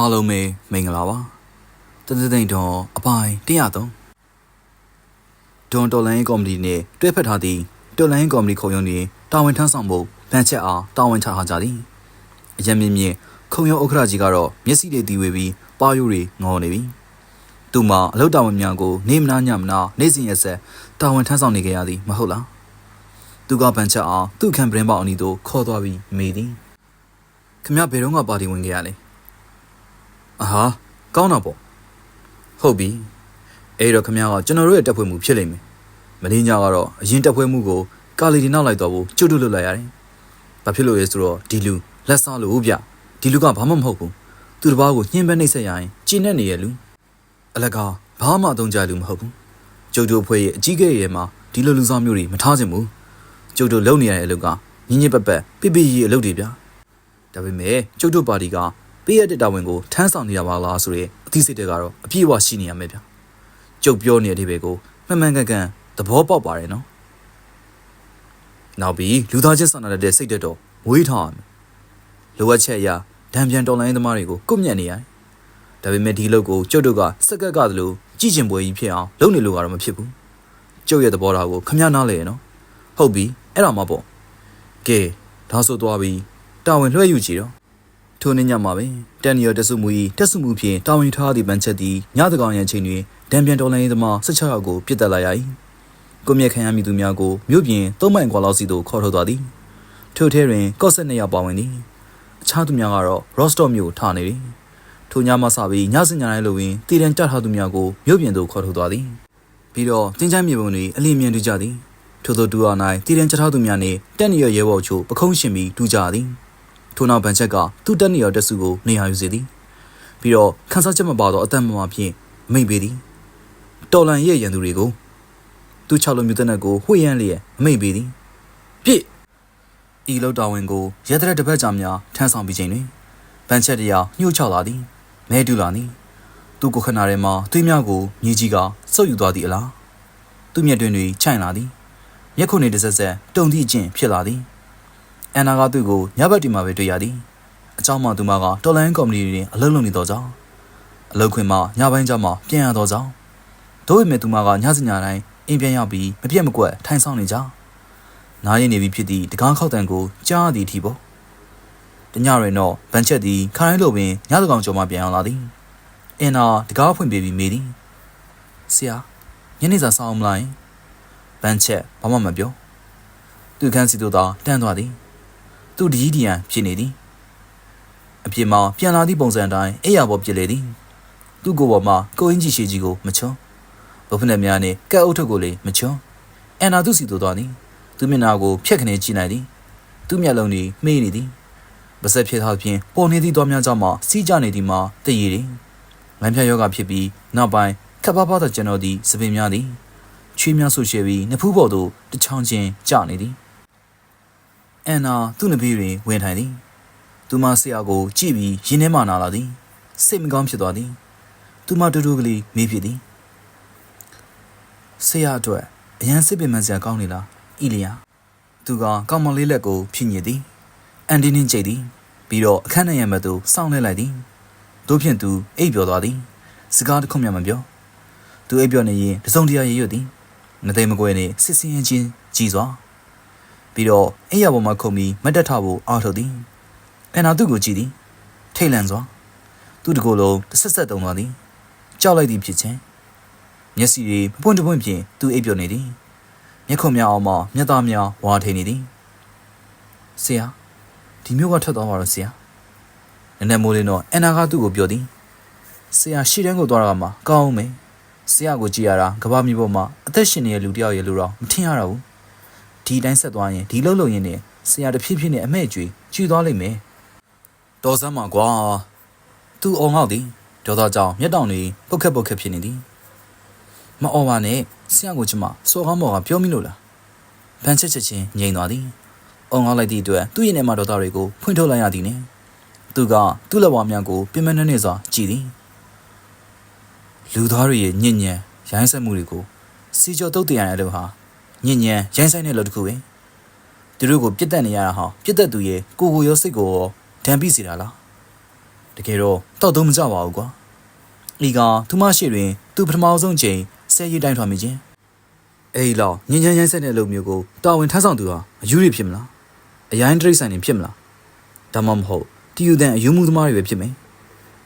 အားလုံးပဲမင်္ဂလာပါတသသိမ့်တော်အပိုင်း103ဒွန်တော်လိုင်းကော်မတီနဲ့တွဲဖက်ထားသည့်တော်လိုင်းကော်မတီခုံရုံးတွင်တာဝန်ထမ်းဆောင်မှုဗန်ချက်အားတာဝန်ချထားကြသည်အရင်မြင့်မြင့်ခုံရုံးဥက္ကဋ္ဌကြီးကတော့မျက်စိတွေတီဝေပြီးပါယိုတွေငေါနေပြီသူမအလုပ်တာဝန်များကိုနေမနာညမနာနေစဉ်ရက်ဆက်တာဝန်ထမ်းဆောင်နေကြရသည်မဟုတ်လားသူကဗန်ချက်အားသူ့ခံပရင်ပေါအနီတို့ခေါ်သွားပြီးမေးသည်ခမရဘယ်တော့မှပါတီဝင်ကြရလဲအာ ဟာကောင်းတာပေါ့ဟုတ်ပြီအဲ့တော့ခမရကကျွန်တော်တို့ရဲ့တက်ဖွဲ့မှုဖြစ်လိမ့်မယ်မင်းညာကတော့အရင်တက်ဖွဲ့မှုကိုကာလီဒီနောက်လိုက်တော့ဘူးကျွတ်တွတ်လွတ်လိုက်ရတယ်ဘာဖြစ်လို့လဲဆိုတော့ဒီလူလက်စားလို့ဗျဒီလူကဘာမှမဟုတ်ဘူးသူတစ်ပါးကိုညှင်းပန်းနှိပ်စက်ရရင်ကျင်းနေနေရလူအလကားဘာမှအသုံးချလူမဟုတ်ဘူးကျုပ်တို့အဖွဲ့ရဲ့အကြီးကဲရဲ့မှာဒီလိုလူစားမျိုးတွေမထားချင်ဘူးကျုပ်တို့လုံနေရတဲ့အလုပ်ကညင်ညစ်ပတ်ပတ်ပြပြရီအလုပ်တွေဗျဒါပေမဲ့ကျုပ်တို့ပါတီက ပေးရတဲ့တာဝန်ကိုထမ်းဆောင်နေရပါလားဆိုရဲအသိစိတ်တွေကတော့အပြည့်အဝရှိနေရမယ်ဗျ။ကျုပ်ပြောနေတဲ့အဓိပ္ပာယ်ကိုမှန်မှန်ကန်ကန်သဘောပေါက်ပါတယ်နော်။နောက်ပြီးလူသားချင်းစာနာတဲ့စိတ်တက်တော့မွေးထားရမယ်။လိုအပ်ချက်အရဒံပြန်တော်လိုင်းသမားတွေကိုကုတ်မြတ်နေရတယ်။ဒါပေမဲ့ဒီလုပ်ကိုကျုပ်တို့ကစက်ကက်ကသလိုကြည်ကျင်ပွဲကြီးဖြစ်အောင်လုပ်နေလို့ကတော့မဖြစ်ဘူး။ကျုပ်ရဲ့သဘောထားကိုခမနားလေရနော်။ဟုတ်ပြီအဲ့ဒါမှပေါ့။ကဲဒါဆိုသွားပြီးတာဝန်လွှဲယူကြည့်တော့ ထိုနေ့ညမှာပဲတန်နီယောတက်စုမှု၏တက်စုမှုဖြင့်တာဝန်ထားသည့်ပန်းချက်သည်ညသကောင်ရန်ချိန်တွင်ဒံပြန်တော်လိုင်းသမား16ယောက်ကိုပြစ်တက်လိုက်ရ၏ကိုမြက်ခံရမည်သူများကိုမြို့ပြင်သုံးမိုင်ခွာလောက်စီသို့ခေါ်ထုတ်သွားသည်ထိုထဲတွင်ကော့ဆက်နှစ်ယောက်ပါဝင်သည်အခြားသူများကတော့ Rostov မြို့ထားနေသည်ထိုညမှစပြီးညစညတိုင်းလိုပင်တည်တံကြထားသူများကိုမြို့ပြင်သို့ခေါ်ထုတ်သွားသည်ပြီးတော့တင်းချိုင်းမြေပုံတွင်အလင်းမြန်တူကြသည်ထို့သောဒူအား၌တည်တံကြထားသူများနှင့်တက်နီယောရဲဘော်ချို့ပခုံးရှင်ပြီးတူကြသည် ထို့နောက်ဗန်ချက်ကသူ့တက်နေရတက်စုကိုနေရာယူစေသည်ပြီးတော့ခန်းစားချက်မပါတော့အသက်မမဖြင့်မိတ်ပေးသည်တော်လန်ရဲ့ရန်သူတွေကိုသူ့၆လုံးမြတ်တဲ့နက်ကိုဝှေ့ရမ်းလျက်အမိတ်ပေးသည်ပြစ်ဤလောက်တော်ဝင်ကိုရဲတဲ့တစ်ပတ်ကြာများထမ်းဆောင်ပြီးချိန်တွင်ဗန်ချက်တရားညှို့ချလာသည်မဲတူလာသည်သူ့ကိုခဏထဲမှာသွေးများကိုမြေကြီးကစုပ်ယူသွားသည်အလားသူ့မျက်တွင်တွေခြိုင်လာသည်မျက်ခုံတွေတစ်ဆက်ဆက်တုံသည့်အကျင့်ဖြစ်လာသည် အန်နာကသူ့ကိုညဘက်ဒီမှာပဲတွေ့ရသည်အเจ้าမသူမကတော်လိုင်းကော်မတီတွင်အလုပ်လုပ်နေတော့ကြောင်းအလုပ်ခွင်မှာညပိုင်းကျမှပြန်ရတော့ကြောင်းတို့ပေမဲ့သူမကညစညတိုင်းအိမ်ပြန်ရောက်ပြီးမပြတ်မကွက်ထိုင်ဆောင်နေကြနားရည်နေပြီဖြစ်သည့်တကားခောက်တန်ကိုကြားရသည်အထိပေါ့တညရင်တော့ဗန်ချက်သည်ခိုင်းလိုပင်ညသကောင်ကျော်မှပြန်ရောက်လာသည်အင်နာတကားဖွင့်ပေးပြီးမေးသည်ဆရာညနေစာစောင်းမလားဗန်ချက်ဘာမှမပြောသူခန်းစီတို့သာတန်းသွားသည် သူဒီဒီယန်ဖြစ်နေသည်အပြစ်မှာပြန်လာသည့်ပုံစံအတိုင်းအိယာပေါ်ပြစ်လေသည်သူ့ကိုယ်ပေါ်မှာကိုအင်းကြီးရှိကြီးကိုမချွန်းဘုဖနဲ့များနဲ့ကက်အုပ်ထုပ်ကိုလည်းမချွန်းအန်နာသူ့စီတို့သွားသည်သူမျက်နှာကိုဖြက်ခနေကြည့်နိုင်သည်သူ့မျက်လုံးသည်မေးနေသည်ပါဆက်ဖြစ်ထားဖြင့်ပေါ်နေသည့်သွားများကြောင့်မှစီးကြနေသည်မှာတည်ရည်သည်လမ်းဖြတ်ယောဂဖြစ်ပြီးနောက်ပိုင်းခပ်ပါးပါးသောကျွန်တော်သည်စပင်များသည်ချွေးများဆူရှယ်ပြီးနဖူးပေါ်သို့တချောင်းချင်းကျနေသည် အန်နာသူ့နဘေးတွင်ဝင်ထိုင်သည်သူမဆရာကိုကြည့်ပြီးရင်ထဲမှနာလာသည်စိတ်မကောင်းဖြစ်သွားသည်သူမတူတူကလေးမေးဖြစ်သည်ဆရာအတွက်အရန်စစ်ပင်မှန်စရာကောင်းနေလားအီလီယာသူကကောင်းမလေးလက်ကိုဖြည့်ညစ်သည်အန်ဒီနင်းကြိတ်သည်ပြီးတော့အခန်းထဲရံဘက်သို့စောင့်လဲလိုက်သည်တို့ဖြင့်သူအိပ်ပျော်သွားသည်စကားတစ်ခုမှမပြောသူအိပ်ပျော်နေရင်တစုံတရာရေရွတ်သည်မသိမကွဲနေစစ်စင်းရင်ချင်းကြည်စွာ ပြီးတော့အိယာပေါ်မှာခုန်ပြီးမတ်တက်ထဖို့အားထုတ်သည်အန်နာသူ့ကိုကြည့်သည်ထိတ်လန့်စွာသူ့တကိုယ်လုံးတစ်ဆက်ဆက်တုံသွားသည်ကြောက်လိုက်သည်ဖြစ်ခြင်းမျက်စိတွေမပွင့်တပွင့်ဖြင့်သူ့အိပ်ပျော်နေသည်မျက်ခုံများအောင်မှမျက်သားများဝါထိန်နေသည်ဆရာဒီမျိုးကထွက်သွားပါတော့ဆရာနည်းနည်းမိုးလင်းတော့အန်နာကသူ့ကိုပြောသည်ဆရာရှီတန်းကိုသွားတာကမှကောင်းအောင်မယ်ဆရာကိုကြည့်ရတာကဘာမြေပေါ်မှာအသက်ရှင်နေတဲ့လူတစ်ယောက်ရဲ့လူတော့မထင်ရတော့ဘူး ဒီတိုင်းဆက်သွားရင်ဒီလှုပ်လို့ရင်နဲ့ဆရာတဖြည်းဖြည်းနဲ့အမဲ့ကျွေးကျူသွားလိမ့်မယ်တော်စမ်းမှာကွာသူအောင်ငေါ့သည်ဒေါသကြောင့်မျက်တောင်တွေပုတ်ခက်ပုတ်ခက်ဖြစ်နေသည်မအော်ပါနဲ့ဆရာကိုကျမစော်ကောင်းမော်ကပြောမိလို့လားဗန်ချက်ချက်ချင်းငြိမ်သွားသည်အောင်ငေါ့လိုက်သည့်အတွက်သူ့ရင်ထဲမှာဒေါသတွေကိုဖွင့်ထုတ်လိုက်ရသည်နဲ့သူကသူ့လက်ဝါးများကိုပြင်းမနှဲ့နှဲ့စွာကြည်သည်လူသားတွေရဲ့ညဉ့်ညံရိုင်းဆက်မှုတွေကိုစီကြောတုတ်တရရတဲ့လို့ဟာ ညဉ့်ညံရိုင်းဆိုင်တဲ့လို့တခုပဲသူတို့ကိုပြစ်တက်နေရတာဟာပြစ်တက်သူရဲ့ကိုယ်ကိုရောစိတ်ကိုရောဒဏ်ပိစေတာလားတတကယ်တော့တောက်သုံးမကြပါဘူးကွာဤကသူမရှိတွင် သူပထမဆုံးချိန်ဆဲရီတိုင်းထွာမိခြင်းအေးလောက်ညင်ညင်ရိုင်းဆက်တဲ့အလုပ်မျိုးကိုတာဝန်ထမ်းဆောင်သူဟာအယူတွေဖြစ်မလားအရိုင်းတရိတ်ဆိုင်နေဖြစ်မလားဒါမှမဟုတ်တီယူတဲ့အယူမှုသမားတွေပဲဖြစ်မယ်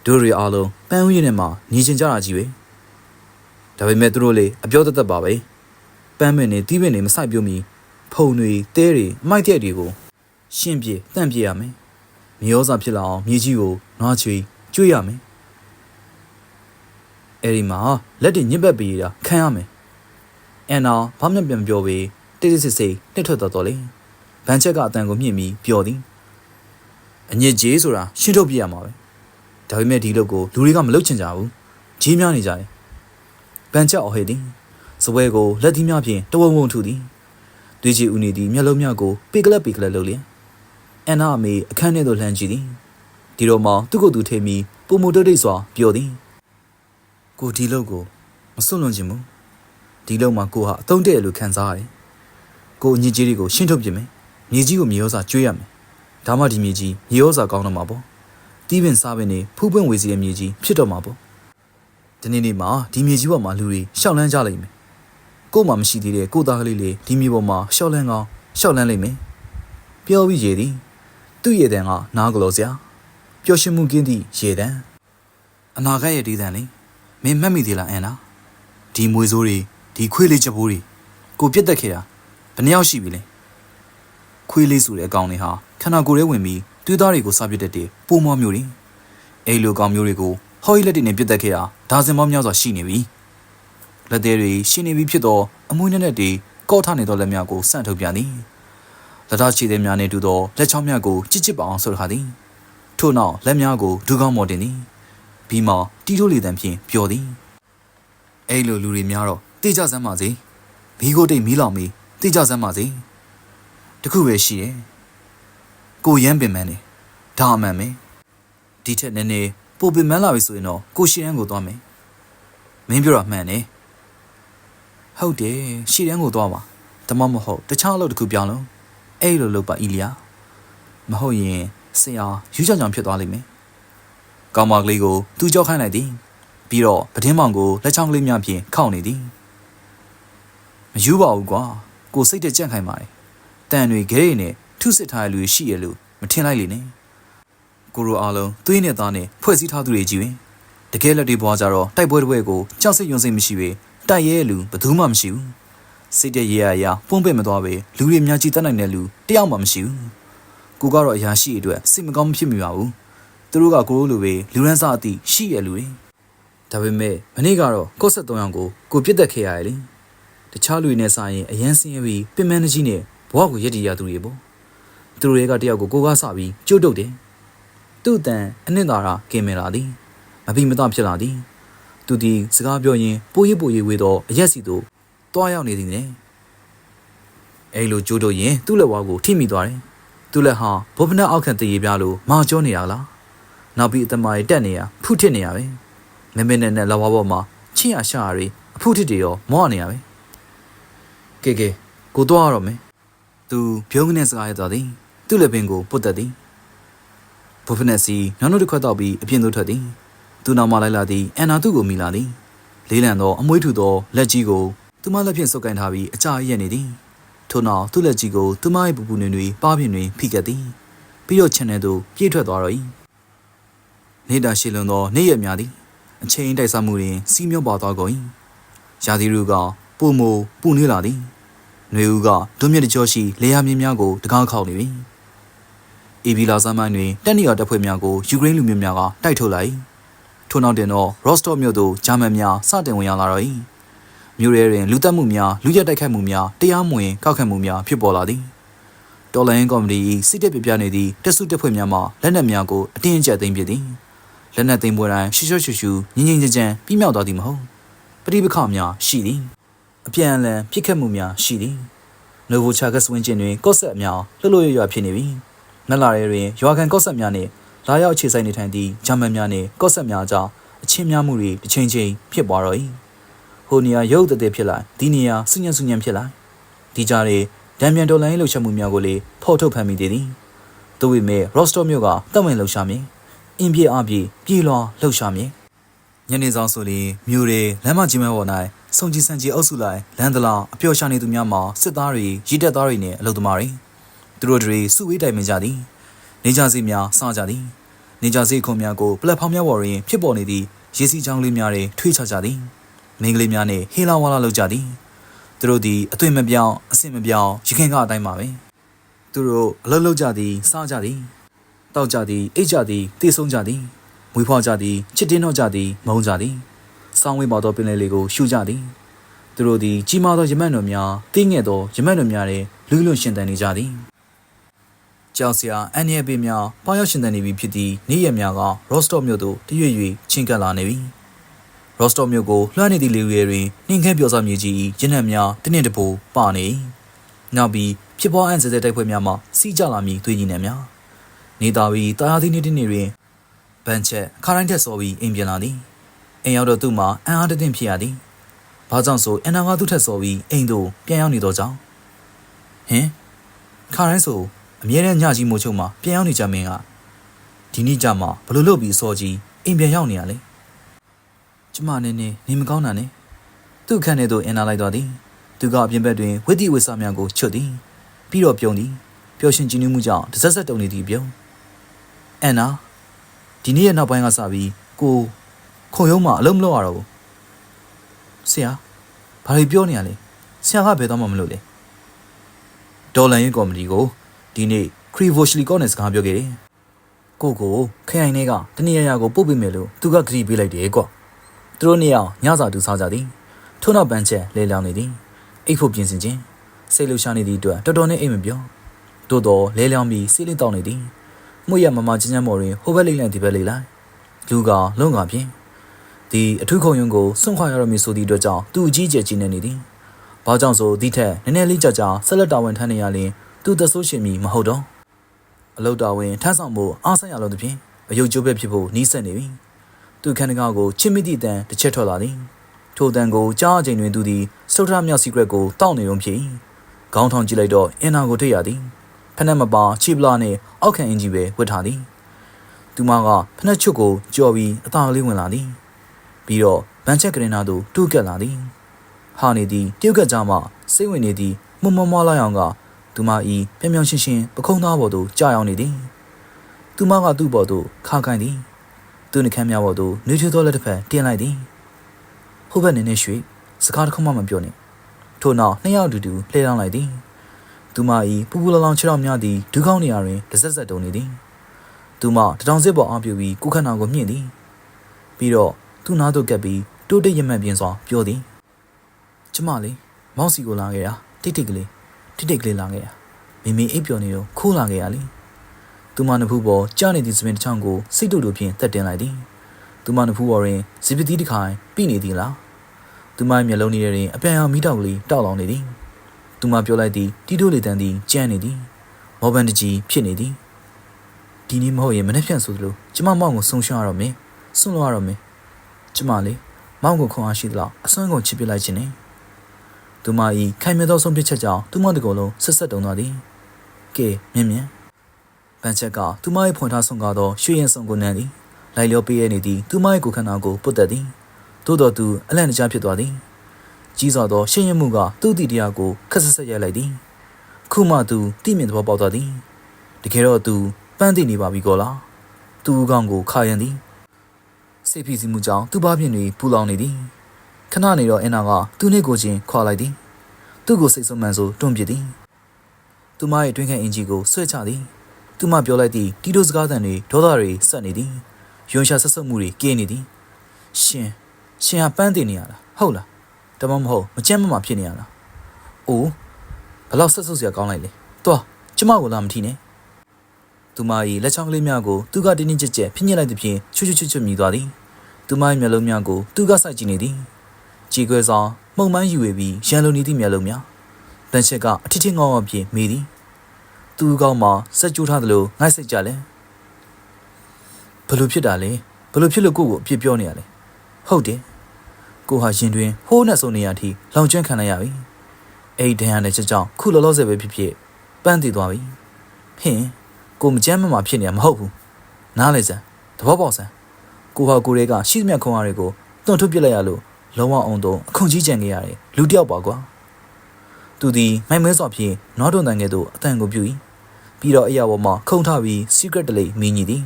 တို့တွေအားလုံးပန်းဥယျာဉ်ထဲမှာညီချင်ကြတာကြီးပဲဒါပေမဲ့သူတို့လေအပြောတတ်တတ်ပါပဲ ပန်းမင်းနေတီးပင်နေမဆိုင်ပြုံးမီဖုံတွေတဲတွေအမိုက်တဲ့တွေကိုရှင်းပြေတန့်ပြေရမယ်မြေဩဇာဖြစ်လာအောင်မြေကြီးကိုနွားချွေကျွေးရမယ်အဲဒီမှာလက်တွေညစ်ပတ်ပြီးတာခံရမယ်အန်နာဘာမှပြန်မပြောပေတိတိစစ်စစ်နှစ်ထွက်တော်တော်လေဗန်ချက်ကအတန်ကိုမြင့်ပြီးပျော်သည်အညစ်ကြေးဆိုတာရှင်းထုတ်ပြရမှာပဲဒါပေမဲ့ဒီလုပ်ကိုလူတွေကမလုပ်ချင်ကြဘူးကြီးများနေကြတယ်ဗန်ချက်အော်ဟေသည် စပွဲကိုလက်သီးများဖြင့်တဝုံဝုံထုသည်တွေးကြည့်ဦးနေသည်မျက်လုံးများကိုပေကလက်ပေကလက်လုပ်လျက်အန်နာအမေအခန်းထဲသို့လှမ်းကြည့်သည်ဒီတော့မှသူ့ကိုယ်သူထိမိပုံမတိုးတိတ်စွာပြောသည်ကိုဒီလုပ်ကိုမစွန့်လွန်ခြင်းဘူးဒီလုပ်မှာကိုဟာအသုံးတဲ့လို့ခံစားရတယ်ကိုအညစ်အကြေးတွေကိုရှင်းထုတ်ပြမယ်မြေကြီးကိုမြေရောစာကျွေးရမယ်ဒါမှဒီမြေကြီးမြေရောစာကောင်းတော့မှာပေါ့တီးပင်စားပင်နေဖူးပွင့်ဝေစီတဲ့မြေကြီးဖြစ်တော့မှာပေါ့ဒီနေ့နေ့မှာဒီမြေကြီးပေါ်မှာလူတွေရှောက်လန်းကြလိမ့်မယ် ကို့မှာမရှိသေးတဲ့ကို့သားကလေးလေးဒီမြေပေါ်မှာရှောက်လန်းကောင်းရှောက်လန်းလိမ့်မယ်ပြောပြီးရေသည်သူ့ရေတံကနားကလေးစရာပျော်ရွှင်မှုကင်းသည့်ရေတံအနာဂတ်ရဲ့ဒီတံလေးမင်းမှတ်မိသေးလားအန်နာဒီမွေဆိုးတွေဒီခွေးလေးချက်ပိုးတွေကိုပြစ်တက်ခဲ့တာဘယ်နှယောက်ရှိပြီလဲခွေးလေးဆိုတဲ့အကောင်တွေဟာခန္ဓာကိုယ်ထဲဝင်ပြီးသွေးသားတွေကိုစားပစ်တတ်တဲ့ပိုးမောမျိုးတွေအဲ့လိုကောင်မျိုးတွေကိုဟော်ရီလက်တွေနဲ့ပြစ်တက်ခဲ့တာဒါဇင်ပေါင်းများစွာရှိနေပြီ လက်သေးတွေရှင်းနေပြီဖြစ်တော့အမွှေးနဲ့နဲ့တွေကော့ထနေတော့လက်များကိုစန့်ထုတ်ပြန်သည်လက်သားချီတဲ့များနဲ့တူသောလက်ချောင်းများကိုကြစ်ကြစ်ပအောင်ဆိုထားသည်ထို့နောက်လက်များကိုဒူးကောင်းမော်တင်သည်ပြီးမှတီးထိုးလေတံဖြင့်ပျော်သည်အဲ့လိုလူတွေများတော့တေးကြစမ်းပါစေမီးကိုတိတ်မီးလောင်မီတေးကြစမ်းပါစေတခုပဲရှိတယ်ကိုရမ်းပင်မန်းနေဒါအမှန်ပဲဒီထက်နည်းနည်းပိုပင်မန်းလာပြီဆိုရင်တော့ကိုရှီရန်ကိုသွားမယ်မင်းပြောတာမှန်တယ် ဟုတ်တယ်ရှီရန်ကိုသွားပါတမမဟုတ်တခြားအလုပ်တစ်ခုပြောင်းလို့အဲ့လိုလုပ်ပါအီလီယာမဟုတ်ရင်ဆရာယူချောင်ချောင်ဖြစ်သွားလိမ့်မယ်ကောင်မကလေးကိုသူ့ကြောက်ခိုင်းလိုက်သည်ပြီးတော့ပတင်းမောင်ကိုလက်ချောင်းကလေးများဖြင့်ခောက်နေသည်မယူပါဘူးကွာကိုစိတ်တကြန့်ခိုင်းပါတယ်တန်တွေခဲရည်နဲ့ထုစစ်ထားတဲ့လူရှိရလို့မထင်လိုက်လေနဲ့ကိုရိုအားလုံးသွေးနဲ့သားနဲ့ဖွဲ့စည်းထားသူတွေကြီးပဲတကယ်လက်တွေပွားကြတော့တိုက်ပွဲတစ်ပွဲကိုကြောက်စိတ်ယွံစိတ်မရှိပဲ တိုက်ရဲလူဘယ်သူမှမရှိဘူးစိတ်တရေရရပုံပင့်မသွားပဲလူတွေများကြည်တတ်နိုင်တဲ့လူတယောက်မှမရှိဘူးကိုကတော့အရာရှိအတွက်စိတ်မကောင်းမဖြစ်မိပါဘူးသူတို့ကကိုရိုလိုပဲလူရန်စားအသည့်ရှိရလူတွေဒါပေမဲ့မနေ့ကတော့ကော့ဆက်3ယောက်ကိုကိုပြစ်တက်ခဲ့ရတယ်လေတခြားလူတွေနဲ့ဆိုင်ရင်အရန်ဆင်းရဲပြီးပင်မန်းကြီးနဲ့ဘဝကိုရည်တည်ရသူတွေပေါ့သူတို့တွေကတယောက်ကိုကိုကားစပြီးကြိုးတုတ်တယ်သူ့အတန်အနှစ်သာရကင်မရာသည်မပြီးမသားဖြစ်လာသည် သူဒီစကားပြောရင်ပိုးရိပ်ပိုးရိပ်ဝေသောအရက်စီသို့တွားရောက်နေသည်နဲ့အဲလိုကြိုးတုတ်ရင်သူ့လက်ဝါးကိုထိမိသွားတယ်သူ့လက်ဟာဘောပနက်အောက်ခံတရေပြားလိုမာကျောနေရလားနောက်ပြီးအတမရီတက်နေရဖုထစ်နေရပဲမမင်းနဲ့နဲ့လက်ဝါးပေါ်မှာချစ်ရရှာရတွေအဖုထစ်တွေရောမော့နေရပဲကဲကဲကိုတော့ရတော့မယ်သူပြုံးကနေစကားရသွားသည်သူ့လက်ပင်ကိုပုတ်တက်သည်ဘုဖနက်စီနောက်နောက်တစ်ခွက်တော့ပြီးအပြင်သို့ထွက်သည် သူနောက်မှလိုက်လာသည်အန်နာသူ့ကိုမိလာသည်လေးလံသောအမွှေးထူသောလက်ကြီးကိုသူမလက်ဖြင့်စုပ်ကိုင်ထားပြီးအကြာရက်နေသည်ထို့နောက်သူ့လက်ကြီးကိုသူမ၏ပူပူနေတွေပါးပြင်တွင်ဖိကက်သည်ပြီးတော့ခြံထဲသို့ပြေးထွက်သွားတော့၏နေတာရှိလွန်သောနေ့ရက်များသည်အချိန်တိုက်စားမှုတွင်စီးမြုံပါသွားကုန်၏ရာသီလူကပုံမူပူနေလာသည်နှွေဦးကဒုံမြင့်တကြောရှိလေယာမြင်းများကိုတကားခောက်နေပြီ။အီဘီလာဆမ်းမိုင်းတွင်တက်နီယာတပ်ဖွဲ့များကိုယူကရိန်းလူမျိုးများကတိုက်ထုတ်လိုက်။ ထို့နောက်တင်တော့ရော့စတော့မြို့သို့ဂျာမန်များစတင်ဝင်ရောက်လာတော့၏။မြို့ရဲတွင်လူတက်မှုများလူရက်တိုက်ခိုက်မှုများတရားမဝင်ကောက်ခတ်မှုများဖြစ်ပေါ်လာသည်။တော်လိုင်းကော်မတီ၏စစ်တပ်ပြပြနေသည့်တက်စုတပ်ဖွဲ့များမှလက်နက်များကိုအတင်းအကျပ်သိမ်းပစ်သည်။လက်နက်သိမ်းပွဲတိုင်းရှူရှူရှူရှူငင်းငင်းကြမ်းကြမ်းပြီးမြောက်သွားသည်မဟုတ်။ပရိပခများရှိသည်။အပြန်အလှန်ပြစ်ခတ်မှုများရှိသည်။နိုဗိုချာဂတ်ဝင်းကျင်တွင်ကော့ဆက်အများလှလို့ရွရွဖြစ်နေပြီ။နက်လာရဲတွင်ရွာကန်ကော့ဆက်များနှင့် လာရောက်အခြေစိုက်နေထိုင်သည့်ဂျာမန်များနှင့်ကော့ဆက်များကြားအချင်းများမှုတွေတစ်ချိန်ချိန်ဖြစ်ပွားတော့၏။ဟိုနေရာရုပ်တည်ဖြစ်လိုက်ဒီနေရာစုညံစုညံဖြစ်လိုက်ဒီကြားတွင်ဒံမြန်တော်လိုင်းလှုပ်ရှားမှုများကိုလည်းဖော်ထုတ်ဖန်မိသေးသည်။သို့ပေမဲ့ရော့စတော့မြို့ကတပ်ဝင်လှုပ်ရှားမည်အင်းပြေအပြေပြေလွန်လှုပ်ရှားမြင်ညနေဆောင်ဆိုရင်မြို့တွေလမ်းမကြီးမဲပေါ်၌စုံကြီးစံကြီးအုပ်စုလိုက်လမ်းတလာအပျော်ရှာနေသူများမှာစစ်သားတွေရည်တက်သားတွေနဲ့အလုပ်သမားတွေသူတို့တွေစုဝေးတိုင်ပင်ကြသည် နေကြစီများစကြသည်နေကြစီခုံများကိုပလက်ဖောင်းများပေါ်တွင်ဖြစ်ပေါ်နေသည့်ရေစီချောင်းလေးများတွေထွေးချကြသည်မိန်းကလေးများနှင့်ဟေလာဝါလာလုပ်ကြသည်သူတို့သည်အသွင်မပြောင်းအဆင်မပြောင်းရခင်ကအတိုင်းပါပဲသူတို့အလုပ်လုပ်ကြသည်စားကြသည်တောက်ကြသည်အိတ်ကြသည်တေဆုံးကြသည်မွေးဖွားကြသည်ချစ်တင်းတော့ကြသည်မုန်းကြသည်စောင်းဝေးပေါ်သောပင်လယ်လေးကိုရှူကြသည်သူတို့သည်ကြီးမားသောရမတ်တော်များတင်းငယ်သောရမတ်တော်များတွင်လူးလွန်ရှင်တန်နေကြသည် ကြောက်စရာအန်ရပေများပေါရောက်ရှင်တန်နေပြီဖြစ်သည့်နေ့ရက်များကရော့စတော့မြို့သို့တရွေ့ရွေ့ချင်းကပ်လာနေပြီရော့စတော့မြို့ကိုလွှမ်းနေသည့်လေရွယ်တွင်နှင်းခဲပြောစမြေကြီးရင်းနှံများတင်းနှင့်တပူပါနေနောက်ပြီးဖြစ်ပေါ်အန်စတဲ့တိုက်ပွဲများမှာစီးကြလာမည်သွေးကြီးနေများနေသားပြီးတာယာသည့်နေ့တစ်နေ့တွင်ဗန်ချက်ခါတိုင်းတက်စောပြီးအိမ်ပြန်လာသည်အိမ်ရောက်တော့သူ့မှာအံ့အားတသင့်ဖြစ်ရသည်ဘာကြောင့်ဆိုအန်နာကသူ့ထက်စောပြီးအိမ်သို့ပြန်ရောက်နေတော့ကြောင်းဟင်ခါတိုင်းဆို အမြဲတမ်းညကြီးမိုးချုံမှာပြန်ရောက်နေကြမင်းကဒီနေ့ကြမှာဘလို့လုပ်ပြီးစောကြီးအိမ်ပြန်ရောက်နေရလဲကျမနဲ့နေနေမကောင်းတာနဲ့သူ့ခန့်ထဲသို့အင်နာလိုက်သွားသည်သူကအပြင်ဘက်တွင်ဝိတိဝိဆာများကိုချွတ်သည်ပြီးတော့ပြုံးသည်ပျော်ရွှင်ကြည်နူးမှုကြောင့်တစ်ဆက်ဆက်တုန်နေသည်ပြုံးအန်နာဒီနေ့ရဲ့နောက်ပိုင်းကစပြီးကိုခုံရုံးမှာအလုံးမလုပ်ရတော့ဘူးဆရာဘာတွေပြောနေရလဲဆရာကဘယ်တော့မှမလုပ်လဲဒေါ်လန်ရဲ့ကော်မတီကို ဒီနေ့ခရီဗိုရှလီကောနဲ့စကားပြောခဲ့တယ်ကိုကိုခရိုင်ထဲကတနည်းရရကိုပုတ်ပေးမယ်လို့သူကခရီးပေးလိုက်တယ်ကွာသူတို့နှစ်ယောက်ညစာတူစားကြသည်ထို့နောက်ပန်းချက်လဲလောင်နေသည်အိတ်ဖို့ပြင်ဆင်ခြင်းစိတ်လှရှားနေသည့်အတွက်တော်တော်နဲ့အိမ်မပြောသို့တော်လဲလောင်ပြီးစိတ်လေးတောင်းနေသည်မှုရမမချင်းချမ်းမော်တွင်ဟိုဘက်လိမ့်လိုက်ဒီဘက်လိမ့်လိုက်လူကလုံကဖြင့်ဒီအထူးခုံရုံးကိုစွန့်ခွာရတော့မည်ဆိုသည့်အတွက်ကြောင့်သူအကြီးကျယ်ကြီးနေနေသည်ဘာကြောင့်ဆိုဒီထက်နည်းနည်းလေးကြာကြာဆက်လက်တာဝန်ထမ်းနေရရင် သူသက်ဆိုးရှင်မီမဟုတ်တော့အလုတ်တော်ဝင်ထမ်းဆောင်မှုအားဆက်ရလို့တဖြင့်အယုတ်ကျိုးပဲဖြစ်ဖို့နီးစပ်နေပြီသူခန္ဓာကိုချစ်မိသည့်အတန်တစ်ချက်ထွက်လာသည်ထိုတန်ကိုကြားအချိန်တွင်သူသည်စတုထမြောက်စီကရက်ကိုတောက်နေုံဖြစ်ခေါင်းထောင်ကြည့်လိုက်တော့အင်နာကိုထိရသည်ဖက်နှက်မပါချီပလာနှင့်အောက်ခံအင်ကြီးပဲဝတ်ထားသည်သူမကဖက်နှက်ချွတ်ကိုကြော်ပြီးအသာလေးဝင်လာသည်ပြီးတော့ဗန်ချက်ကရင်နာသို့တူးကက်လာသည်ဟာနေသည်တရုတ်ကကြမှစိတ်ဝင်နေသည်မမမလာအောင်က သူမဤပြောင်ပြောင်ရှင်းရှင်းပခုံးသားပေါ်သို့ကြာရောက်နေသည်သူမကသူ့ပေါ်သို့ခါခိုင်းသည်သူနှကမ်းများပေါ်သို့နှွေးချွေးသောလက်တစ်ဖက်တင်လိုက်သည်ဟိုဘက်နည်းနည်းရွှေ့စကားတစ်ခုမှမပြောနဲ့ထို့နောက်နှစ်ယောက်အတူတူလှည့်လောင်းလိုက်သည်သူမဤပူပူလောင်လောင်ခြေထောက်များသည်ဒူးကောင်းနေရာတွင်တစ်ဆက်ဆက်တုံနေသည်သူမတထောင်စစ်ပေါ်အောင်ပြူပြီးကိုခန္ဓာကိုမြင့်သည်ပြီးတော့သူ့နားသို့ကပ်ပြီးတိုးတိတ်ရမှန်ပြင်းစွာပြောသည်ကျမလေးမောက်စီကိုလာခဲ့တာတိတ်တိတ်ကလေး တိတ်တိတ်ကလေးလာခဲ့တာမိမိအိပ်ပျော်နေတော့ခိုးလာခဲ့ရလေသူမနဖူးပေါ်ကြားနေသည့်စပင်တစ်ချောင်းကိုစိတ်တူတူဖြင့်တက်တင်လိုက်သည်သူမနဖူးပေါ်တွင်ဇီပတိတစ်ခိုင်ပြနေသည်လားသူမရဲ့မျက်လုံးထဲတွင်အပြန်အောင်မိတောက်ကလေးတောက်လောင်နေသည်သူမပြောလိုက်သည်တီတိုးလေတန်းသည်ကြမ်းနေသည်မောဘန်တကြီးဖြစ်နေသည်ဒီနေ့မဟုတ်ရင်မနေ့ဖြန့်ဆိုသလိုကျမမောင်ကိုဆုံရှောင်းရတော့မင်းဆွန့်လို့ရတော့မင်းကျမလေးမောင်ကိုခွန်အားရှိသလောက်အစွမ်းကုန်ချစ်ပစ်လိုက်ခြင်းနဲ့ သူမဤခိုင်မြဲသောဆုံးဖြတ်ချက်ကြောင့်သူမတကောလုံးဆက်ဆက်တုံသွားသည်ကဲမြင်မြင်ပန်ချက်ကသူမ၏ဖွင့်ထားဆုံးကားသောရွှေရင်ဆောင်ကိုနန်းသည်လိုက်လျောပေးရနေသည်သူမ၏ကိုယ်ခန္ဓာကိုပုတ်တက်သည်သို့တော်သူအလန့်တကြားဖြစ်သွားသည်ကြီးစွာသောရှင်းရမှုကသူ့တီတရားကိုခက်ဆက်ဆက်ရိုက်လိုက်သည်ခုမှသူတိမြင်သဘောပေါက်သွားသည်တကယ်တော့သူပန်းသိနေပါပြီကောလားသူ့ကောင်ကိုခါရန်သည်စိတ်ဖိစီးမှုကြောင့်သူ့ဘာပြင်တွေပူလောင်နေသည် ခဏနေတော့အင်နာကသူ့နှိတ်ကိုချင်းခွာလိုက်သည်သူ့ကိုစိတ်ဆုံးမှန်ဆိုတွန့်ပစ်သည်သူမရဲ့တွင်းခန့်အင်ဂျီကိုဆွဲချသည်သူမပြောလိုက်သည့်တီတိုစကားသံတွေဒေါသတွေဆက်နေသည်ယွန်ရှာဆက်ဆုပ်မှုတွေကင်းနေသည်ရှင်ရှင်ကပန်းတင်နေရလားဟုတ်လားတမမဟုတ်မကြမ်းမမဖြစ်နေရလားအိုးဘလောက်ဆက်ဆုပ်စရာကောင်းလိုက်လေသွားကျမကိုလာမထီနဲ့သူမ၏လက်ချောင်းကလေးများကိုသူကတင်းတင်းကြပ်ကြပ်ဖိညစ်လိုက်သဖြင့်ချွတ်ချွတ်ချွတ်ချွတ်မြည်သွားသည်သူမ၏မျက်လုံးများကိုသူကစိုက်ကြည့်နေသည် ကြည်ခွဲစွာမှုံမှန်းယူပြီးရန်လိုနေသည့်မျက်လုံးများတန်ချက်ကအထစ်ထစ်ငေါငေါဖြင့်မေးသည်သူ့ကောင်းမှာစက်ကြိုးထားသလိုငိုက်စိတ်ကြလဲဘလို့ဖြစ်တာလဲဘလို့ဖြစ်လို့ကိုယ့်ကိုအပြစ်ပြောနေရလဲဟုတ်တယ်ကိုဟာရင်တွင်ဟိုးနဲ့ဆုံနေရထိလောင်ကျွမ်းခံလိုက်ရပြီအဲ့ဒီဒဏ်ရာနဲ့ချက်ကြောင့်ခုလောလောဆယ်ပဲဖြစ်ဖြစ်ပန်းတည်သွားပြီဖင်ကိုမကြမ်းမမှာဖြစ်နေရမဟုတ်ဘူးနားလေစမ်းသဘောပေါက်စမ်းကိုဟာကိုရဲကရှိသမျှခွန်အားတွေကိုတွန့်ထုတ်ပစ်လိုက်ရလို့ လုံးဝအောင်တော့အခုန်ကြီးကြံခဲ့ရတယ်လူတစ်ယောက်ပါကွာသူသည်မိုင်မဲစွာဖြင့်နွားတွန်တန်ကဲ့သို့အတန်ကိုပြု၏ပြီးတော့အရာပေါ်မှာခုန်ထပြီး secret တလေးမင်းကြီးသည်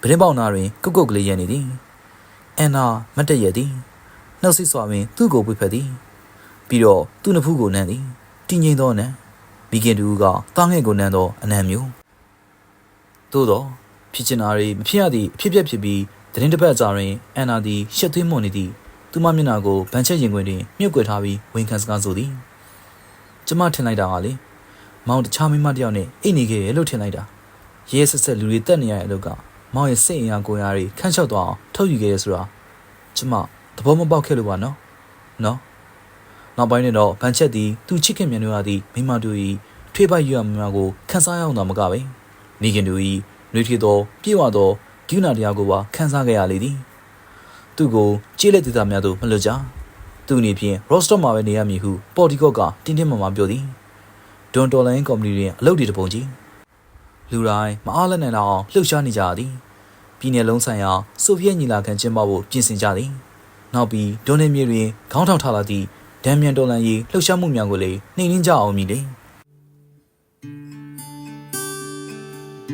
ပရင်ပေါင်နာတွင်ကုတ်ကုတ်ကလေးရနေသည်အန်နာမတ်တရသည်နှုတ်ဆိတ်စွာပင်သူ့ကိုပွေဖက်သည်ပြီးတော့သူ့နှစ်ဖူးကိုနမ်းသည်တည်ငြိမ်သောအနံမိခင်တူကတားငယ်ကိုနမ်းသောအနံမျိုးသို့တော့ဖြစ်ချင်တာတွေမဖြစ်ရသည့်အဖြစ်ပြက်ဖြစ်ပြီးသတင်းတစ်ပတ်ကြာတွင်အန်နာသည်ရှက်သွေးမွန်နေသည် သူမမျက်နှာကိုဗန်ချက်ရင်ခွင်တွင်မြုပ်ကွယ်ထားပြီးဝန်ခံစကားဆိုသည်ကျမထင်လိုက်တာကလေမောင်တခြားမိန်းမတစ်ယောက်နဲ့အိတ်နေခဲ့ရလို့ထင်လိုက်တာရဲရဲဆက်ဆက်လူတွေတက်နေရတဲ့အလုပ်ကမောင်ရဲ့စိတ်အင်အားကိုယ်အားတွေခန့်လျှောက်သွားအောင်ထုတ်ယူခဲ့ရဆိုတာကျမသဘောမပေါက်ခဲ့လို့ပါနော်နော်နောက်ပိုင်းနဲ့တော့ဗန်ချက်သည်သူချစ်ခင်မြန်တို့ရသည့်မိန်းမတို့၏ထွေးပိုက်ရွရမများကိုခန်းစားရအောင်သာမကပဲမိခင်တို့၏နှွေးထွေးသောပြေဝသောဒုနာတရားကိုပါခန်းစားခဲ့ရလေသည် သူ့ကိုကြေးလက်သေးသားများသို့မလွတ်ကြသူအနေဖြင့်ရော့စတော့မှာပဲနေရမည်ဟုပေါ်တီကော့ကတင်းတင်းမာမာပြောသည်ဒွန်တော်လိုင်းကော်မတီတွင်အလုပ်တွေတပုံကြီးလူတိုင်းမအားလက်နိုင်လောက်အောင်လှုပ်ရှားနေကြသည်ပြည်내လုံးဆိုင်ရာဆိုဗီယက်ညီလာခံကျင်းပဖို့ပြင်ဆင်ကြသည်နောက်ပြီးဒွန်နေမြေတွင်ခေါင်းထောင်ထားလာသည့်ဒမ်မြန်တော်လန်ရေးလှုပ်ရှားမှုများကိုလည်းနှိမ်နင်းကြအောင်မည်လေ။